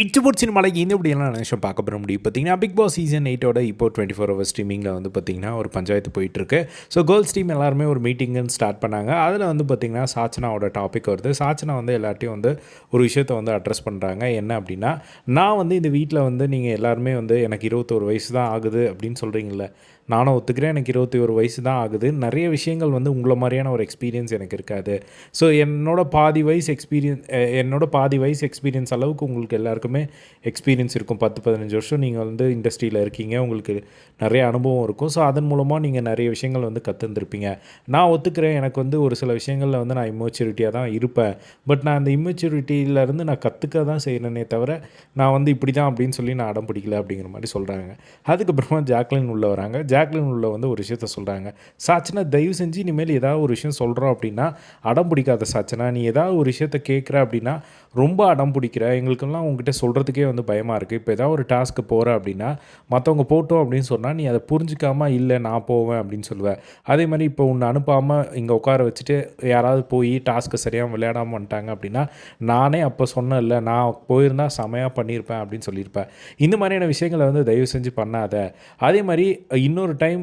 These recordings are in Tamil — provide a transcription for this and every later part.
இட்டு சினிமாலைக்கு மலைக்கு இந்த இப்படியெல்லாம் நிமிஷம் பார்க்க போகிற முடியும் பார்த்தீங்கன்னா பிக் பாஸ் சீசன் எயிட்டோட இப்போ டுவெண்ட்டி ஃபோர் ஹவர் ஸ்ட்ரீமிங்கில் வந்து பார்த்திங்கன்னா ஒரு பஞ்சாயத்து போயிட்டுருக்கு. ஸோ கேர்ள்ஸ் டீம் எல்லாருமே ஒரு மீட்டிங்குன்னு ஸ்டார்ட் பண்ணாங்க. அதில் வந்து பார்த்திங்கன்னா சாச்சனாவோட டாபிக் வருது. சாச்சனா வந்து எல்லாத்தையும் வந்து ஒரு விஷயத்தை வந்து அட்ரஸ் பண்ணுறாங்க என்ன அப்படின்னா நான் வந்து இந்த வீட்டில் வந்து நீங்கள் எல்லாருமே வந்து எனக்கு இருபத்தோரு வயசு தான் ஆகுது அப்படின்னு சொல்கிறீங்கள நானும் ஒத்துக்கிறேன். எனக்கு இருபத்தி ஒரு வயசு தான் ஆகுது. நிறைய விஷயங்கள் வந்து உங்களை மாதிரியான ஒரு எக்ஸ்பீரியன்ஸ் எனக்கு இருக்காது. ஸோ என்னோட பாதி வயசு எக்ஸ்பீரியன்ஸ் என்னோட பாதி வயசு எக்ஸ்பீரியன்ஸ் அளவுக்கு உங்களுக்கு எல்லாருக்கும் எக்ஸ்பீரியன்ஸ் இருக்கும். பத்து பதினஞ்சு வருஷம் நீங்கள் வந்து இண்டஸ்ட்ரியில் இருக்கீங்க. உங்களுக்கு நிறைய அனுபவம் இருக்கும். ஸோ அதன் மூலமாக நீங்கள் நிறைய விஷயங்கள் வந்து கற்றுந்துருப்பீங்க நான் ஒத்துக்கிறேன். எனக்கு வந்து ஒரு சில விஷயங்களில் வந்து நான் இம்மெச்சூரிட்டியாக தான் இருப்பேன். பட் நான் அந்த இம்மெச்சூரிட்டியிலேருந்து நான் கற்றுக்க தான் செய்கிறேனே தவிர நான் வந்து இப்படி தான் அப்படின்னு சொல்லி நான் அடம் பிடிக்கல அப்படிங்கிற மாதிரி சொல்கிறாங்க அதுக்கப்புறமா ஜாக்லின் உள்ளே வராங்க. ஜாக்லின் உள்ளே வந்து ஒரு விஷயத்த சொல்கிறாங்க சாச்சனா தயவு செஞ்சு இனிமேல் ஏதாவது ஒரு விஷயம் சொல்கிறோம் அப்படின்னா அடம் பிடிக்காத சாச்சனா நீ ஏதாவது ஒரு விஷயத்த கேட்குற அப்படின்னா ரொம்ப அடம் பிடிக்கிற. எங்களுக்கெல்லாம் உங்ககிட்ட சொல்கிறதுக்கே வந்து பயமாக இருக்குது இப்போ ஏதாவது ஒரு டாஸ்க்கு போகிற அப்படின்னா மற்றவங்க போட்டோம் அப்படின்னு சொன்னால் நீ அதை புரிஞ்சிக்காமல் இல்லை நான் போவேன் அப்படின்னு சொல்லுவேன் அதே மாதிரி இப்போ உன்னை அனுப்பாமல் இங்கே உட்கார வச்சுட்டு யாராவது போய் டாஸ்க்கு சரியாக விளையாடாமல் வந்துட்டாங்க அப்படின்னா நானே அப்போ சொன்னேன் இல்லை நான் போயிருந்தால் செமையாக பண்ணியிருப்பேன் அப்படின்னு சொல்லியிருப்பேன் இந்த மாதிரியான விஷயங்களை வந்து தயவு செஞ்சு பண்ணாத. அதே மாதிரி இன்னொரு டைம்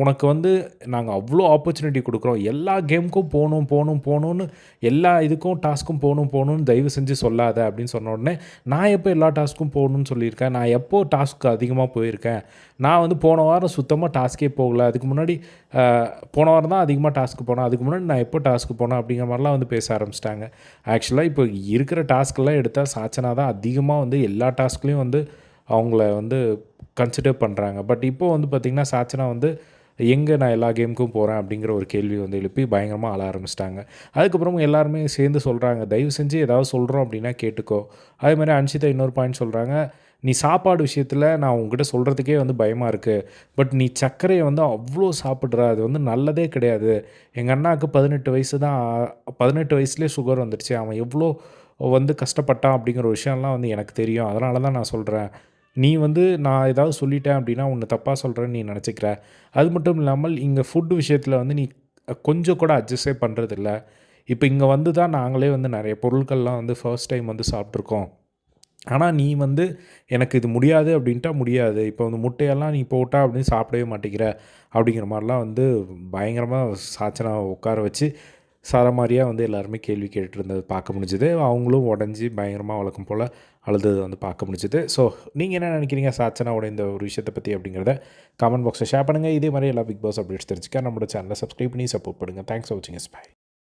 உனக்கு வந்து நாங்கள் அவ்வளோ ஆப்பர்ச்சுனிட்டி கொடுக்குறோம். எல்லா கேமுக்கும் போகணும் போகணும் போகணுன்னு எல்லா இதுக்கும் டாஸ்க்கும் போகணும் போகணுன்னு தயவு செஞ்சு சொல்லாத அப்படின்னு சொன்ன உடனே நான் நான் எப்போ எல்லா டாஸ்க்கும் போகணும்னு சொல்லியிருக்கேன்? நான் எப்போ டாஸ்க்கு அதிகமாக போயிருக்கேன்? நான் வந்து போன வாரம் சுத்தமாக டாஸ்க்கே போகல. அதுக்கு முன்னாடி போன வாரம் தான் அதிகமாக டாஸ்க்கு போனேன். அதுக்கு முன்னாடி நான் எப்போ டாஸ்க்கு போனேன் அப்படிங்கிற மாதிரிலாம் வந்து பேச ஆரம்பிச்சிட்டாங்க. ஆக்சுவலாக இப்போ இருக்கிற டாஸ்க்கெல்லாம் எடுத்தால் சாச்சனா தான் அதிகமாக வந்து எல்லா டாஸ்க்லேயும் வந்து அவங்கள வந்து கன்சிடர் பண்ணுறாங்க பட் இப்போ வந்து பார்த்திங்கன்னா சாச்சனா வந்து எங்கே நான் எல்லா கேமுக்கும் போகிறேன் அப்படிங்கிற ஒரு கேள்வி வந்து எழுப்பி பயங்கரமாக ஆள ஆரம்பிச்சிட்டாங்க. அதுக்கப்புறமும் எல்லாருமே சேர்ந்து சொல்கிறாங்க தயவு செஞ்சு ஏதாவது சொல்கிறோம் அப்படின்னா கேட்டுக்கோ. அதே மாதிரி அன்ஷிதா இன்னொரு பாயிண்ட் சொல்கிறாங்க நீ சாப்பாடு விஷயத்தில் நான் உங்ககிட்ட சொல்கிறதுக்கே வந்து பயமாக இருக்குது பட் நீ சர்க்கரையை வந்து அவ்வளோ சாப்பிட்ற அது வந்து நல்லதே கிடையாது. எங்கள் அண்ணாவுக்கு பதினெட்டு வயசு தான் பதினெட்டு வயசுலேயே சுகர் வந்துடுச்சு அவன் எவ்வளோ வந்து கஷ்டப்பட்டான் அப்படிங்கிற ஒரு விஷயம்லாம் வந்து எனக்கு தெரியும். அதனால தான் நான் சொல்கிறேன் நீ வந்து நான் ஏதாவது சொல்லிட்டேன் அப்படின்னா உன்னை தப்பாக சொல்கிறேன்னு நீ நினச்சிக்கிற. அது மட்டும் இல்லாமல் இங்கே ஃபுட்டு விஷயத்தில் வந்து நீ கொஞ்சம் கூட அட்ஜஸ்டே பண்ணுறதில்ல இப்போ இங்கே வந்து தான் நாங்களே வந்து நிறைய பொருட்கள்லாம் வந்து ஃபர்ஸ்ட் டைம் வந்து சாப்பிட்ருக்கோம் ஆனால் நீ வந்து எனக்கு இது முடியாது அப்படின்ட்டா முடியாது. இப்போ வந்து முட்டையெல்லாம் நீ போட்டா அப்படின்னு சாப்பிடவே மாட்டேங்கிற அப்படிங்கிற மாதிரிலாம் வந்து பயங்கரமாக சாச்சனை உட்கார வச்சு சரமாரியாக வந்து எல்லாருமே கேள்வி கேட்டுருந்தது இருந்தது பார்க்க முடிஞ்சுது. அவங்களும் உடஞ்சி பயங்கரமாக வழக்கம் போல் அழுதது வந்து பார்க்க முடிஞ்சுது. ஸோ நீங்கள் என்ன நினைக்கிறீங்க? சாச்சனாவோட இந்த ஒரு விஷயத்தை பற்றி அப்படிங்கிறத கமெண்ட் பாக்ஸில் ஷேர் பண்ணுங்கள் இதே மாதிரி எல்லா பிக் பாஸ் அப்டேட்ஸ் தெரிஞ்சுக்க நம்மளோட சேனலை சப்ஸ்கிரைப் பண்ணி சப்போர்ட் பண்ணுங்கள் தேங்க்ஸ் ஃபார் வாட்சிங் எஸ் பை